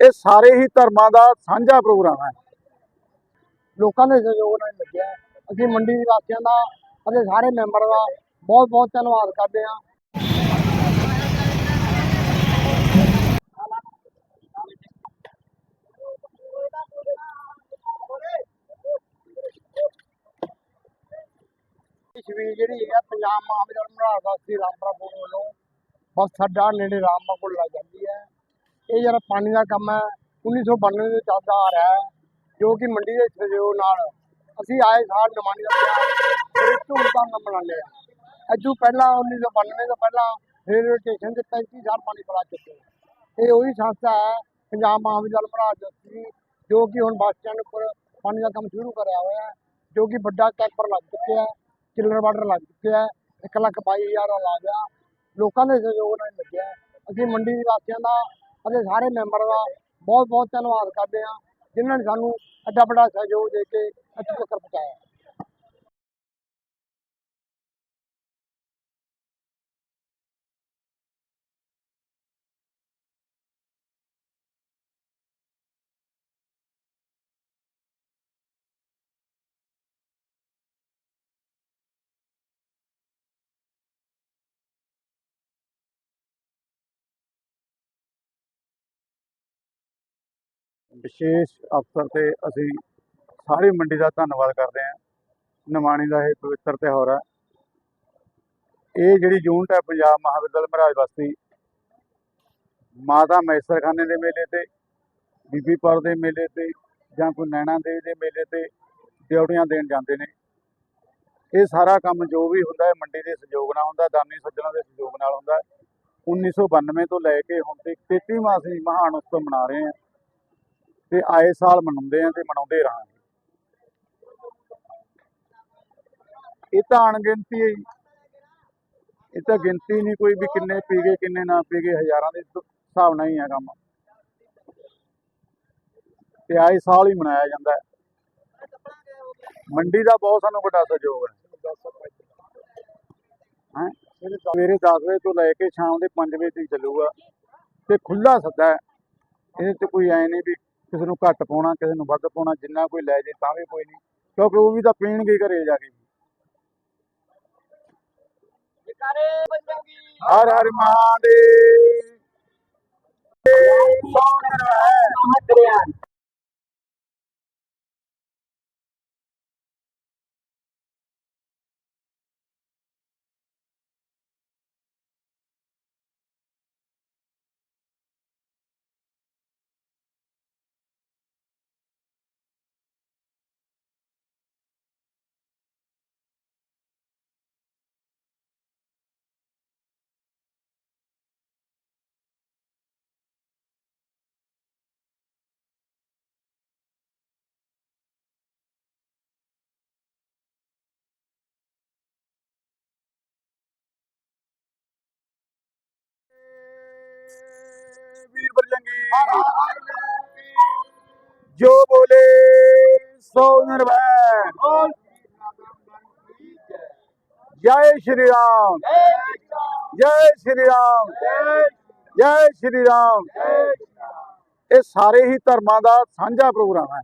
ਇਹ ਸਾਰੇ ਹੀ ਧਰਮਾਂ ਦਾ ਸਾਂਝਾ ਪ੍ਰੋਗਰਾਮ ਹੈ। ਲੋਕਾਂ ਦੇ ਸਹਿਯੋਗ ਨਾਲ ਲੱਗਿਆ। ਅਸੀਂ ਮੰਡੀ ਦੇ ਵਾਸੀਆਂ ਦਾ ਅਤੇ ਸਾਰੇ ਮੈਂਬਰ ਦਾ ਬਹੁਤ ਬਹੁਤ ਧੰਨਵਾਦ ਕਰਦੇ ਹਾਂ। ਛਬੀਲ ਜਿਹੜੀ ਹੈ ਪੰਜਾਬ ਮਹਾਵੀਰ ਮਹਾਰਾਜ ਵਾਸੀ ਰਾਮਪੁਰ ਵੱਲੋਂ ਬਸ ਸਾਡਾ ਨੇੜੇ ਰਾਮਪੁਰ ਕੋਲ ਲੱਗ ਜਾਂਦੀ ਇਹ ਜਿਹੜਾ ਪਾਣੀ ਦਾ ਕੰਮ ਹੈ 1992 ਤੋਂ ਚੱਲਦਾ ਆ ਰਿਹਾ ਹੈ, ਜੋ ਕਿ ਮੰਡੀ ਦੇ ਸਹਿਯੋਗ ਨਾਲ ਅਸੀਂ ਆਏ ਸਾਲ ਨਿਮਾਣੀ ਦਾ ਤਿਉਹਾਰ ਧੂਮਧਾਮ ਨਾਲ ਮਨਾਉਂਦੇ ਹਾਂ ਅਜੂ ਪਹਿਲਾਂ 1992 ਤੋਂ ਪਹਿਲਾਂ ਰੇਲਵੇ ਸਟੇਸ਼ਨ ਤੇ 35 ਪਾਣੀ ਪੜਾ ਚੁੱਕੇ ਇਹ ਉਹੀ ਸੰਸਥਾ ਹੈ, ਪੰਜਾਬ ਮਹਾਵੀਰ ਮਹਾਰਾਜ ਜੀ ਜੋ ਕਿ ਹੁਣ ਬੱਸ ਸਟੈਂਡ ਉੱਪਰ ਪਾਣੀ ਦਾ ਕੰਮ ਸ਼ੁਰੂ ਕਰਿਆ ਹੋਇਆ ਹੈ, ਜੋ ਕਿ ਵੱਡਾ ਕੈਂਪਰ ਲੱਗ ਚੁੱਕਿਆ ਹੈ ਕਿਲਰ ਵਾਟਰ ਲੱਗ ਚੁੱਕਿਆ ਹੈ 1 ਲੱਖ ਬਾਈ ਹਜ਼ਾਰ ਦਾ ਲਾ ਲੋਕਾਂ ਦੇ ਸਹਿਯੋਗ ਨਾਲ ਲੱਗਿਆ ਅਸੀਂ ਮੰਡੀ ਦੇ ਵਾਸੀਆਂ ਦਾ ਅਤੇ ਸਾਰੇ ਮੈਂਬਰ ਦਾ ਬਹੁਤ ਬਹੁਤ ਧੰਨਵਾਦ ਕਰਦੇ ਹਾਂ, ਜਿਨ੍ਹਾਂ ਨੇ ਸਾਨੂੰ ਐਡਾ ਵੱਡਾ ਸਹਿਯੋਗ ਦੇ ਕੇ ਇੱਥੇ ਤੱਕ ਪਹੁੰਚਾਇਆ। ਵਿਸ਼ੇਸ਼ ਅਵਸਰ ਤੇ ਅਸੀਂ ਸਾਰੀ ਮੰਡੀ ਦਾ ਧੰਨਵਾਦ ਕਰਦੇ ਹਾਂ। ਨਿਮਾਣੀ ਦਾ ਇਹ ਪਵਿੱਤਰ ਤਿਉਹਾਰ ਹੈ। ਇਹ ਜਿਹੜੀ ਯੂਨਿਟ ਹੈ ਪੰਜਾਬ ਮਹਾਵਿਦਿਆਲਾ ਮਹਾਰਾਜ ਬਸਤੀ, ਮਾਤਾ ਮੈਸਰਖਾਨੇ ਦੇ ਮੇਲੇ ਤੇ, ਬੀਬੀ ਪਰ ਦੇ ਮੇਲੇ ਤੇ ਜਾਂ ਕੋਈ ਨੈਣਾ ਦੇਵੀ ਦੇ ਮੇਲੇ ਤੇ ਡਿਊਟੀਆਂ ਦੇਣ ਜਾਂਦੇ ਨੇ। ਇਹ ਸਾਰਾ ਕੰਮ ਜੋ ਵੀ ਹੁੰਦਾ ਹੈ ਮੰਡੀ ਦੇ ਸਹਿਯੋਗ ਨਾਲ ਹੁੰਦਾ, ਦਾਨੀ ਸੱਜਣਾ ਦੇ ਸਹਿਯੋਗ ਨਾਲ ਹੁੰਦਾ। ਹੈ 1992 ਤੋਂ ਲੈ ਕੇ ਹੁਣ ਤੱਕ 33ਵਾਂ ਅਸੀਂ ਮਹਾਨ ਉਤਸਵ ਮਨਾ ਰਹੇ ਹਾਂ। ਤੇ ਆਏ ਸਾਲ ਮਨਾਉਂਦੇ ਆ ਤੇ ਮਨਾਉਂਦੇ ਰਹਾਂਗੇ। ਇਹ ਤਾਂ ਅਣਗਿਣਤੀ ਹੈ ਇਹ ਤਾਂ ਗਿਣਤੀ ਨਹੀਂ ਕੋਈ ਵੀ ਕਿੰਨੇ ਪੀ ਗਏ ਕਿੰਨੇ ਨਾ ਪੀ ਗਏ ਹਜ਼ਾਰਾਂ ਦੇ ਹਿਸਾਬ ਨਾਲ ਹੀ ਹੈ ਕੰਮ। ਤੇ ਆਏ ਸਾਲ ਹੀ ਮਨਾਇਆ ਜਾਂਦਾ ਹੈ। ਮੰਡੀ ਦਾ ਬਹੁਤ ਸਾਨੂੰ ਵੱਡਾ ਸਹਿਯੋਗ ਹੈ। ਹੈਂ? ਸਵੇਰੇ 10 ਵਜੇ ਤੋਂ ਲੈ ਕੇ ਸ਼ਾਮ ਦੇ 5 ਵਜੇ ਤੱਕ ਚੱਲੂਗਾ। ਤੇ ਖੁੱਲਾ ਸੱਦਾ ਹੈ। ਇਹਦੇ 'ਚ ਕੋਈ ਐ ਨਹੀਂ ਵੀ ਕਿਸੇ ਨੂੰ ਘੱਟ ਪਾਉਣਾ ਕਿਸੇ ਨੂੰ ਵੱਧ ਪਾਉਣਾ ਜਿੰਨਾ ਕੋਈ ਲੈ ਜੇ ਤਾਂ ਵੀ ਕੋਈ ਨਹੀਂ। ਕਿਉਂਕਿ ਉਹ ਵੀ ਤਾਂ ਪੀਣਗੇ ਘਰੇ ਜਾ ਕੇ। ਹਰ ਹਰ ਮਹਾਦੇਵ ਸੋਹਣ ਹੈ। ਬਰਜੰਗੀ ਜੋ ਬੋਲੇ ਸੋ ਨਿਰਭੈ ਜੈ ਸ਼੍ਰੀ ਰਾਮ। ਜੈ ਸ਼੍ਰੀ ਰਾਮ। ਜੈ ਸ਼੍ਰੀ ਰਾਮ। ਇਹ ਸਾਰੇ ਹੀ ਧਰਮਾਂ ਦਾ ਸਾਂਝਾ ਪ੍ਰੋਗਰਾਮ ਹੈ।